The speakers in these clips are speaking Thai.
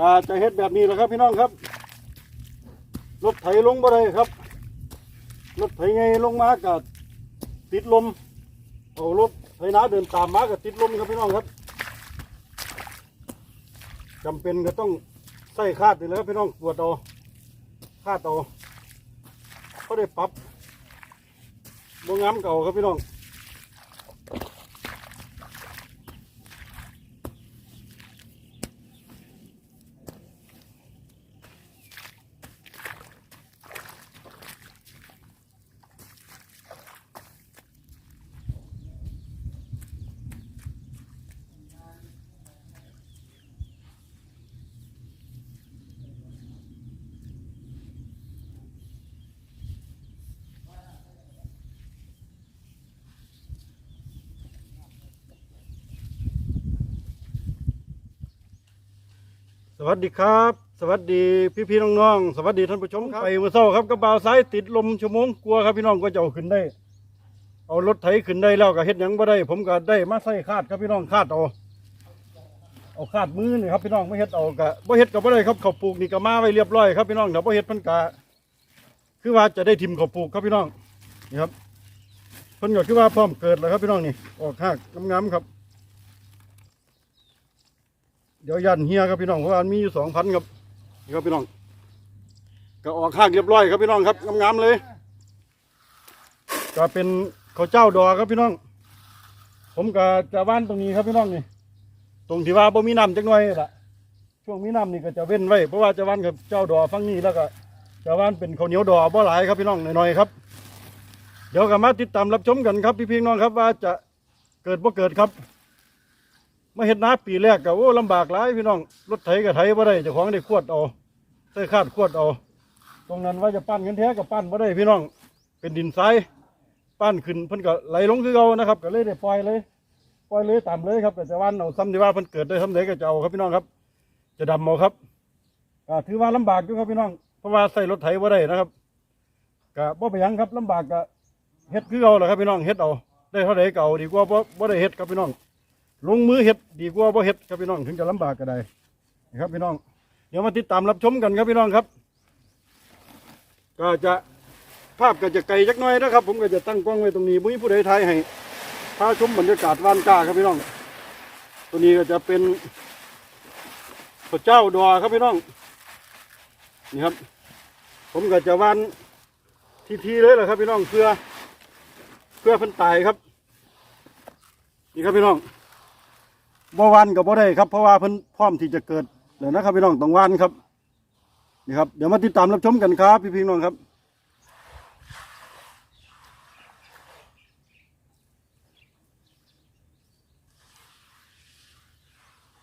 อ่าจะเฮ็ดแบบนี้แหละครับพี่น้องครับ รถไถลงบ่ได้ครับ รถไถไงลงมาก็ติดลม เอารถไถนาเดินตามมาก็ติดลมครับพี่น้องครับจำเป็นก็ต้องใส่คาดนี่แหละครับพี่น้องตรวจเอาคาดเอาก็ได้ปรับบ่งามเก่าครับพี่น้อง สวัสดีครับ สวัสดีพี่พี่น้องๆสวัสดีท่านผู้ชมครับไปเมื่อเช้าครับกระบาวซ้ายติดลมชั่วโมงกลัวครับพี่น้องก็จะเอาขึ้นได้ เอารถไถขึ้นได้แล้วก็เฮ็ดหยังบ่ได้ ผมก็ได้มาใส่คาดครับพี่น้องคาดเอาเอาคาดมือนี่ครับพี่น้องไม่เฮ็ดเอาก็บ่เฮ็ดก็บ่ได้ครับเขาวปลูกนี่ก็มาไว้เรียบร้อยครับพี่น้องเดี๋ยวบ่เฮ็ดเพิ่นก็คือว่าจะได้ทิมเขาวปลูกครับพี่น้องนี่ครับเพิ่นก็คือว่าพร้อมเกิดแล้วครับพี่น้องนี่ออกหากงามๆครับ เดี๋ยวยันเฮียครับพี่น้องเพราะว่ามีอยู่สองพันครับนี่ครับพี่น้อง ก็ออกข้างเรียบร้อยครับพี่น้องครับงามๆเลย ก็เป็นข้าวเจ้าดอครับพี่น้อง ผมก็จะว่านตรงนี้ครับพี่น้องนี่ ตรงที่ว่าบ่มีน้ำจักหน่อยละช่วงมีน้ำนี่ก็จะเว้นไว้เพราะว่าจะว่านกับเจ้าดอฟังนี้แล้วก็จะว่านเป็นข้าวเหนียวดอบ่หลายครับพี่น้องหน่อยๆครับ เดี๋ยวก็มาติดตามรับชมกันครับพี่ๆน้องครับว่าจะเกิดบ่เกิดครับ มาเห็ดนาปีแรกก็โอ้ลำบากหลายพี่น้องรถไถก็ไถบ่ได้เจ้าของได้ขวดเอาใส่คาดขวดเอาตรงนั้นว่าจะปั้นกันแท้ก็ปั้นบ่ได้พี่น้อง เป็นดินทรายปั้นขึ้นเพิ่นก็ไหลลงคือเก่านะครับ ก็เลยได้ปล่อยเลย ปล่อยเลยตามเลยครับแต่จะวันเอาซ้ำที่ว่าเพิ่นเกิดได้ซ้ำไหนก็จะเอาครับพี่น้องครับ จะดำเอาครับก็ถือว่าลำบากอยู่ครับพี่น้อง เพราะว่าใส่รถไถบ่ได้นะครับก็บ่ไปยังครับลำบากก็เฮ็ดคือเก่าแหละครับพี่น้องเฮ็ดเอาได้เท่าใดก็เอาดีกว่าบ่บ่ได้เฮ็ดครับพี่น้อง ลงมือเห็ดดีกว่าบ่เห็ดครับพี่น้องถึงจะลำบากก็ได้นะครับพี่น้อง เดี๋ยวมาติดตามรับชมกันครับพี่น้องครับ ก็จะภาพก็จะไกลจักหน่อยนะครับ ผมก็จะตั้งกล้องไว้ตรงนี้มุ้ผู้ใดถ่ายให้พาชมบรรยากาศว่านกาครับพี่น้อง ตัวนี้ก็จะเป็นพระเจ้าดอครับพี่น้องนี่ครับ ผมก็จะวานทีๆเลยแหละครับพี่น้องเพื่อเพื่อเพิ่นตายครับ นี่ครับพี่น้อง บ่วันกับบ่ได้ครับเพราะว่าเพิ่นพร้อมที่จะเกิดแล้วนะครับพี่น้องต้องวันครับนี่ครับเดี๋ยวมาติดตามรับชมกันครับ พี่พี่น้องครับ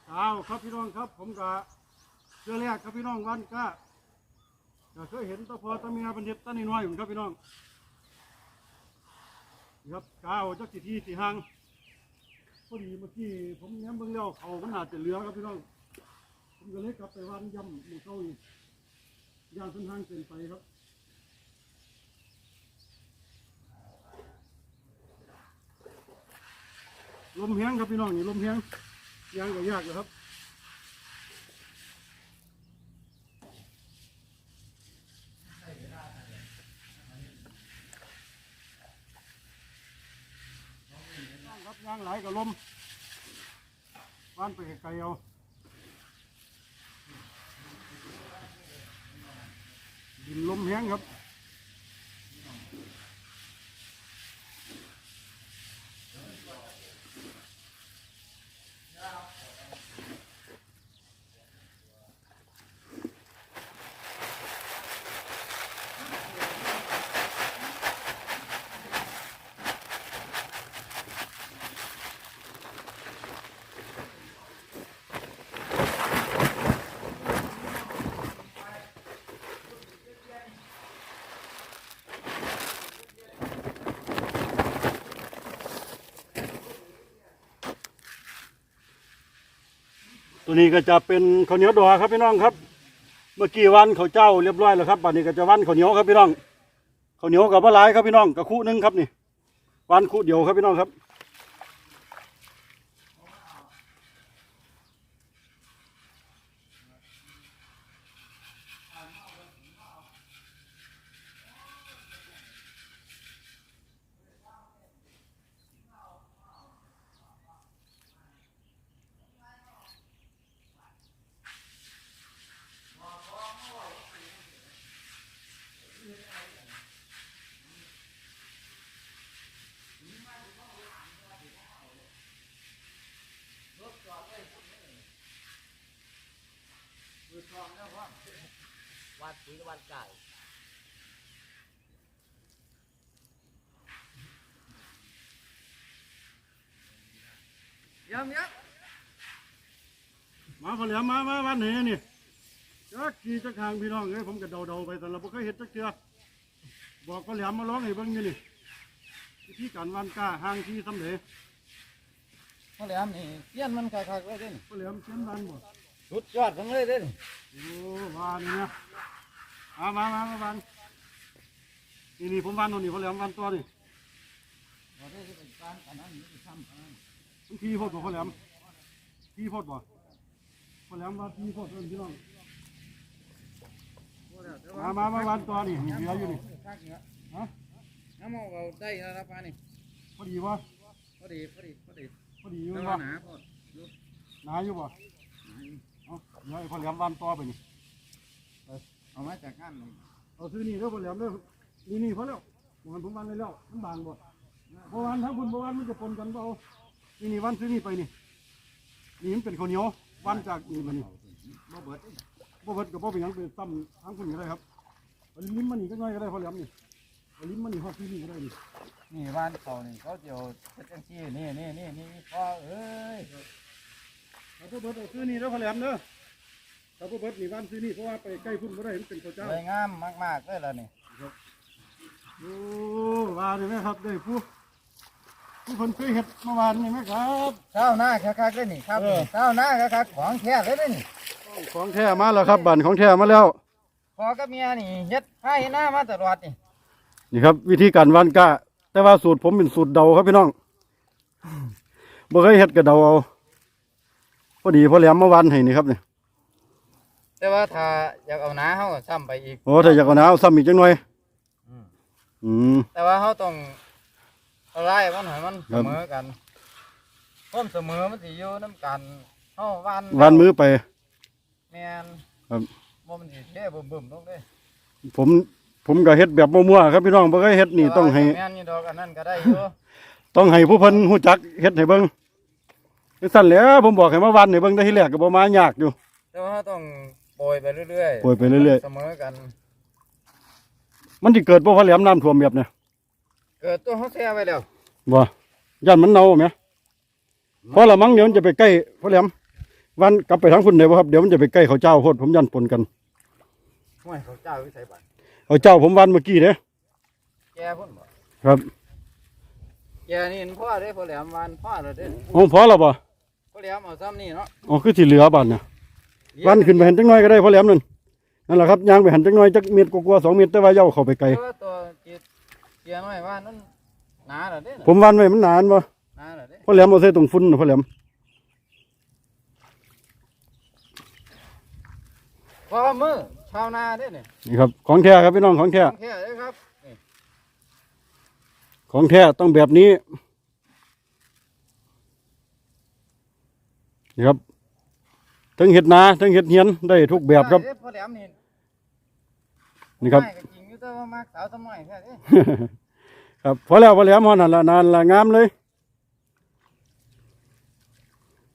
เอาครับพี่น้องครับผมก็เชื่อแรกครับพี่น้องวันก็ก็เคยเห็นตะพอตะเมียเป็นเด็ดตะน้อยๆอยู่ครับพี่น้องนี่ครับก้าวจักสิทีสิหาง พอดีเมื่อกี้ผมเนี้ยเบิ่งแล้วเขามันอาจจะเหลือครับพี่น้องผมก็เลยกลับไปวันย่ำหมูเข้าอีกย่างเส้นทางเกินไปครับลมแห้งครับพี่น้องนี่ลมแห้งยางก็ยากเลยครับย่างหลายกับลม บ้านไกลๆเอาดินลมแห้งครับ ตัวนี้ก็จะเป็นข้าวเหนียวดอครับพี่น้องครับ เมื่อกี้วันข้าวเจ้าเรียบร้อยแล้วครับบัดนี้ก็จะวันข้าวเหนียวครับพี่น้องข้าวเหนียวกับปลาไหลายครับพี่น้องกับคู่นึงครับนี่วันคู่เดียวครับพี่น้องครับัดปุ๋ยวัดไก่ยังยังมาพอแหลมมามาบ้านไหนนี่จักขี่จักทางพี่น้องเอ้ยผมก็เดาๆไปแต่เราบ่เคยเห็นจักเทื่อบอกพอแหลมมาร้องให้เบิ่งนี่นี่วิธีการวันกล้าห่างที่สำเร็จพอแหลมนี่เสี้ยนมันคักๆเลยเด้นพอแหลมเชียนวันบ่สุดยอดทั้งเลยเด้นโอ้วานี่นะมามามามาวันนี่นี่ผมวันตรงนี้พอแหลมวันตัวนี่บ่ได้สิเป็นการอันนั้นนี่ทำอันนั้นมันพี่โพดบ่พอแหลมพี่โพดบ่พอแหลมว่าพี่โพดเอิ้นพี่น้องบ่ได้แต่มามามาวันตัวนี่เหลืออยู่นี่คักเนี่ยฮะน้ำมันเอาได้แล้วนะป้านี่พอดีวะพอดีพอดีพอดีพอดีอยู่แต่วะว่าหนาพอดหนาอยู่บ่เอาเดี๋ยวให้พอแหลมวันตัวไปนี่ เอามาจากงานนี่เอาซื้อนี่เด้อพอแหลมเด้อนี่นี่พอแล้วมันผมวันไว้แล้วมันบางบ่บ่วันทั้งคุณบ่วันมันจะปนกันบ่เอานี่นี่วันซื้อนี่ไปนี่นี่มันเป็นข้าวเหนียววันจากนี่มานี่บ่เบิดบ่เบิดก็บ่เป็นหยังไปซ้ำทั้งคุณก็ได้ครับเอาลิ้มมันนี่ก็น้อยก็ได้พอแหลมนี่เอาลิ้มมันนี่ฮอดที่นี่ก็ได้นี่นี่บ้านเขานี่เขาเจียวเฮ็ดจังซี่นี่นี่นี่นี่พ่อเอ้ยเอาบ่เบิดเอาซื้อนี่เด้อพอแหลมเด้อ ถ้าบ่เบิดนี่วันซื้อนี่เพราะว่าไปใกล้พุ่นบ่ได้มันเป็นข้าวเจ้าสวยงามมากๆเลยล่ะนี่โอ้ว่าได้ไหมครับได้ผู้ผู้คนเคยเฮ็ดเมื่อวานนี่ไหมครับข้าวหน้าคักๆเลยนี่ครับเออข้าวหน้าคักๆของแท้เลยเด้นี่ของแท้มาแล้วครับบันของแท้มาแล้วพ่อกับเมียนี่เฮ็ดให้หน้ามาตลอดนี่นี่ครับ วิธีการวันกะแต่ว่าสูตรผมเป็นสูตรเดาครับพี่น้องบ่เคยเฮ็ดกระเดาเอาพอดีพอแหลมมาวันให้นี่ครับเนี่ย แต่ว่าถ้าอยากเอาหนาเฮาก็ซ้ำไปอีก โอ้ถ้าอยากเอาหนาวซ้ำอีกจังหน่อยอืม อืม แต่ว่าเขาต้องเอาไล่มันให้มันคเสรับมอกันความเสมอมันสิอยู่น้ำกันเฮาวันวันมือไป แม่นครับ บ่มันสิเท่บึ้มๆลงเด้ผมผมก็เฮ็ดแบบมั่วๆครับพี่น้องบ่เคยเฮ็ดนี่ต้องให้ แม่นอยู่ดอกอันนั้นก็ได้อยู่ ต้องให้ผู้เพิ่นฮู้จักเฮ็ดให้เบิ่งจังซั่นแหล้วผมบอกให้มาวันให้เบิ่งแต่ที่แรกก็บ่มายากอยู่แต่ว่าเราต้อง โปรยไปเรื่อยๆโปรยไปเรื่อยๆ เสมอกัน มันสิเกิดบ่พอแหลมน้ำท่วมแบบเนี่ยเกิดตัวเขาแช่ไว้แล้วบ่ย่านมันเน่าไหมเพราะละมั้งเดี๋ยวมันจะไปใกล้พอแหลมวันกลับไปทางคุณได้บ่ครับเดี๋ยวมันจะไปใกล้เขาเจ้าโพดผมยันปนกันห้วยเขาเจ้าวิสัยบัตรเขาเจ้าผมวันเมื่อกี้เด้แกพุ่นบ่ครับแกนี่เห็นพ่อเด้พ่อแหลมวานพ่อแล้วเด้โอ้พอแล้วบ่พ่อแหลมเอาซ้ำนี่เนาะ อ๋อคือสิเหลือบัดเนี่ย วันขึ้นไปหันจังน้อยก็ได้พอแหลมนั่นนั่นแหละครับย่างไปหันจังน้อยจักเมตรกว่าๆสองเมตรแต่ว่าเหย้าเข้าไปไกลแต่ว่าตัวจีดเกียร์น้อยว่านั่นหนาแล้วเด้น่ะผมวันไว้มันนานบ่หนาแล้วเด้พอแหลมเอาใส่ตรงฝุ่นน่ะพอแหลมพอมือชาวนาเด้เนี่ยนี่ครับของแท้ครับพี่น้องของแท้แค่เลยครับนี่ของแท้ต้องแบบนี้นี่ครับ ทั้งเห็ดนาทั้งเห็ดเฮียนได้ทุกแบบครับได้พ่อแหลมนี่นี่ครับ ไม่ก็จริงอยู่แต่ว่ามากสาวสมัยแค่นี้ครับพอแล้วพอแล้วพอนั่นละนานละงามเลย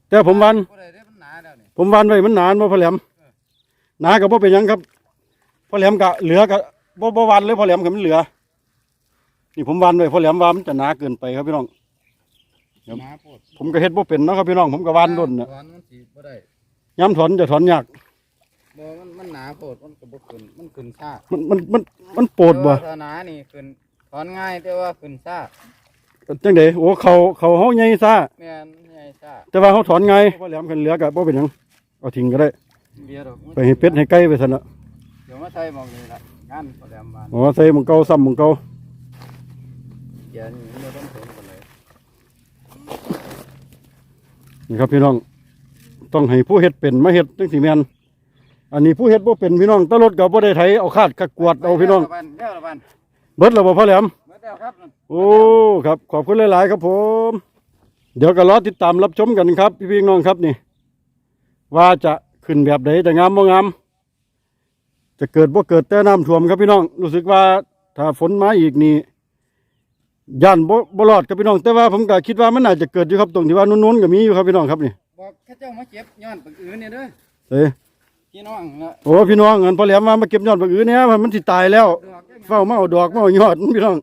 แต่ผมวันบ่ได้เด้มันหนาแล้วนี่ผมวันไว้มันนานบ่พอแหลมหนากับบ่เป็นหยังครับพอแหลมกะเหลือกับบ่บ่วันเลยพอแหลมกับมันเหลือ นี่ผมวันไว้พอแหลมว่ามันจะหนาเกินไปครับพี่น้อง ครับ หนาโพดผมก็เฮ็ดบ่เป็นเนาะครับพี่น้องผมก็วันด้นน่ะถอนมันสิบ่ได้ ย้ำถอนจะถอนยากบ่มันมันหนาโพดมันก็บ่ขึ้นมันขึ้นช้ามันมันมันมันโปดบ่แต่ว่าถ้าหนานี่ขึ้นถอนง่ายแต่ว่าขึ้นช้าจังไดโอ้เขาเขาเฮาใหญ่ซ่าแม่นใหญ่ช้าแต่ว่าเฮาถอนไงายพอแหลมกันเหลือก็บ่เป็นหยังเอาทิ้งก็ได้ เบียร์ดอกไปให้เป็ดให้ไก่ไปซั่นละเดี๋ยวมาไทยหมองนี่ล่ะงานพ่อแหลมบ้านอ๋อใส่หมึงเก่าซ้ำหมึงเก่าเกียร์นี่บ่ต้องสนกันเลยนี่ครับพี่น้อง ต้องให้ผู้เฮ็ดเป็นมาเฮ็ดจังสิแม่นอันนี้ผู้เฮ็ดบ่เป็นพี่น้องตะรถก็บ่ได้ไถเอาคาดกะกวดเอาพี่น้องเดี๋ยวละบ้านเบิดแล้วบ่พ่อแหลมเบิดแล้วครับโอ้ครับ ขอบคุณหลายๆครับผม เดี๋ยวก็รอติดตามรับชมกันครับ พี่ๆน้องครับนี่ ว่าจะขึ้นแบบใดจะงามบ่งาม จะเกิดบ่เกิดแต่น้ำท่วมครับพี่น้อง รู้สึกว่าถ้าฝนมาอีกนี่ย่านบ่บ่รอดครับพี่น้อง แต่ว่าผมก็คิดว่ามันน่าจะเกิดอยู่ครับตรงที่ว่านู้นๆก็มีอยู่ครับพี่น้องครับนี่ บอกเข้าเจ้ามาเจ็บย้อนปึกอื่นนี่เด้อเอ้ยพี่น้องละโอ้พี่น้องเงินพอแหลมมามาเก็บยอดบักอื้อเนี่ยมันสิตายแล้วเฝ้ามาเอาดอกมาเอายอดพี่น้อง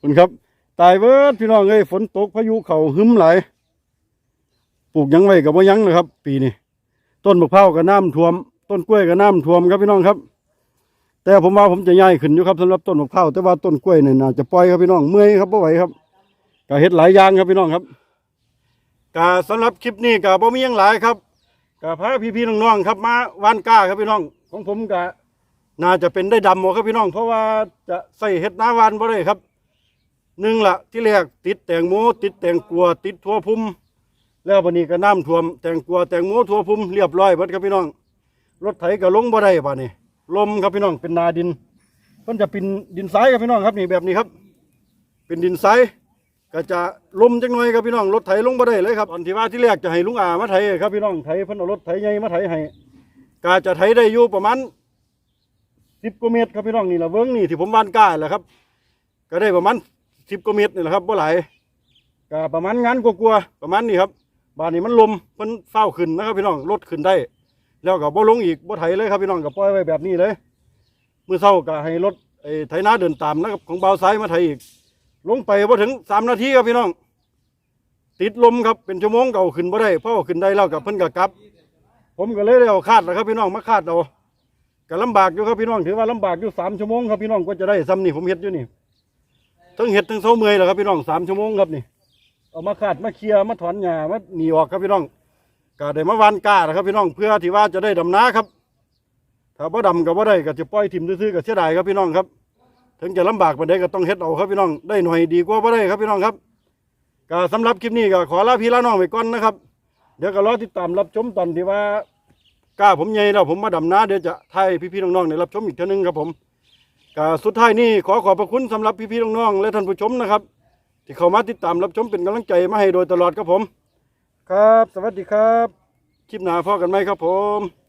คุณครับ ตายเบิดพี่น้องเอ้ยฝนตกพายุเข่าหึมไหลายปลูกหยังไว้กับว่ายังเลยครับ ปีนี้ต้นมะพร้าวก็น้ำท่วม ต้นกล้วยก็น้ำท่วมครับพี่น้องครับ แต่ผมว่าผมจะย้ายขึ้นอยู่ครับสำหรับต้นมะพร้าวแต่ว่าต้นกล้วยเนี่ยน่าจะปล่อยครับพี่น้องเมื่อยครับไม่ไหวครับก็เฮ็ดหลายอย่างครับพี่น้องครับ ก็สำหรับคลิปนี้ก็บ่มีหยังหลายครับก็พาพี่ๆน้องๆครับมาวานก้าครับพี่น้องของผมก็น่าจะเป็นได้ดำหมดครับพี่น้อง เพราะว่าจะใส่เห็ดหน้าวานบ่ได้ครับหนึ่งละที่แรกติดแตงโมติดแตงกัว ติดทั่วพุ่มแล้ววันนี้ก็น้ำท่วม แตงกัวแตงโมทั่วพุ่มเรียบร้อยหมดครับพี่น้องรถไถก็ลงบ่ได้ป่านนี้ลมครับพี่น้องเป็นนาดิน มันจะเป็นดินทรายครับพี่น้องครับนี่แบบนี้ครับ เป็นดินทราย ก็จะลมจังหน่อยครับพี่น้องรถไถลงบ่ได้เลยครับตอนที่ว่าที่แรกจะให้ลุงอามาไถครับพี่น้องไถเพิ่นเอารถไถใหญ่มาไถให้ก็จะไถได้อยู่ประมาณสิบกว่าเมตรครับพี่น้องนี่แหละเวิ้งนี่ที่ผมวานก้าแหละครับ ก็ได้ประมาณสิบกว่าเมตรนี่แหละครับบ่หลายก็ประมาณงานกลัวๆประมาณนี้ครับบ้านนี้มันลมมันเฝ้าขึ้นนะครับพี่น้องรถขึ้นได้ แล้วก็บ่ลงอีกบ่ไถเลยครับพี่น้องก็ปล่อยไว้แบบนี้เลยเมื้อเช้าก็ให้รถไอ้ไถนาเดินตามนะครับของเบาซ้ายมาไถอีก ลงไปบ่ถึงสามนาทีครับพี่น้อง ติดลมครับเป็นชั่วโมงเก่าขึ้นบ่ได้เพราะว่าขึ้นได้แล้วกับเพิ่นก็กลับ ผมก็เลยได้เอาคาดแล้วครับพี่น้องมาคาดเอาก็ลำบากอยู่ครับพี่น้องถือว่าลำบากอยู่สามชั่วโมงครับพี่น้องก็จะได้ซ้ำนี่ผมเห็ดอยู่นี่ทั้งเห็ดทั้งเสาเมยแหละครับพี่น้องสามชั่วโมงครับนี่เอามาขาดมาเคลียร์มาถอนหญ้ามาหนีออกครับพี่น้องก็ได้มาวานก้านะครับพี่น้องเพื่อที่ว่าจะได้ดำนาครับ ถ้าบ่ดำก็บ่ได้ก็จะปล่อยทิมซื่อๆก็เสียดายครับพี่น้องครับ ถึงจะลำบากปานใดก็ต้องเฮ็ดเอาครับพี่น้องได้หน่อยดีกว่าบ่ได้ครับพี่น้องครับก็สำหรับคลิปนี้ก็ขอลาพี่ลาน้องไปก่อนนะครับ เดี๋ยวก็รอติดตามรับชมตอนที่ว่ากล้าผมใหญ่แล้วผมมาดำนาเดี๋ยวจะไทยพี่ๆน้องๆได้รับชมอีกเท่านึงครับผมก็สุดท้ายนี้ขอขอบพระคุณสำหรับพี่ๆน้องๆและท่านผู้ชมนะครับ ที่เข้ามาติดตามรับชมเป็นกำลังใจมาให้โดยตลอดครับผม ครับ สวัสดีครับ คลิปหน้าพอกันไหมครับผม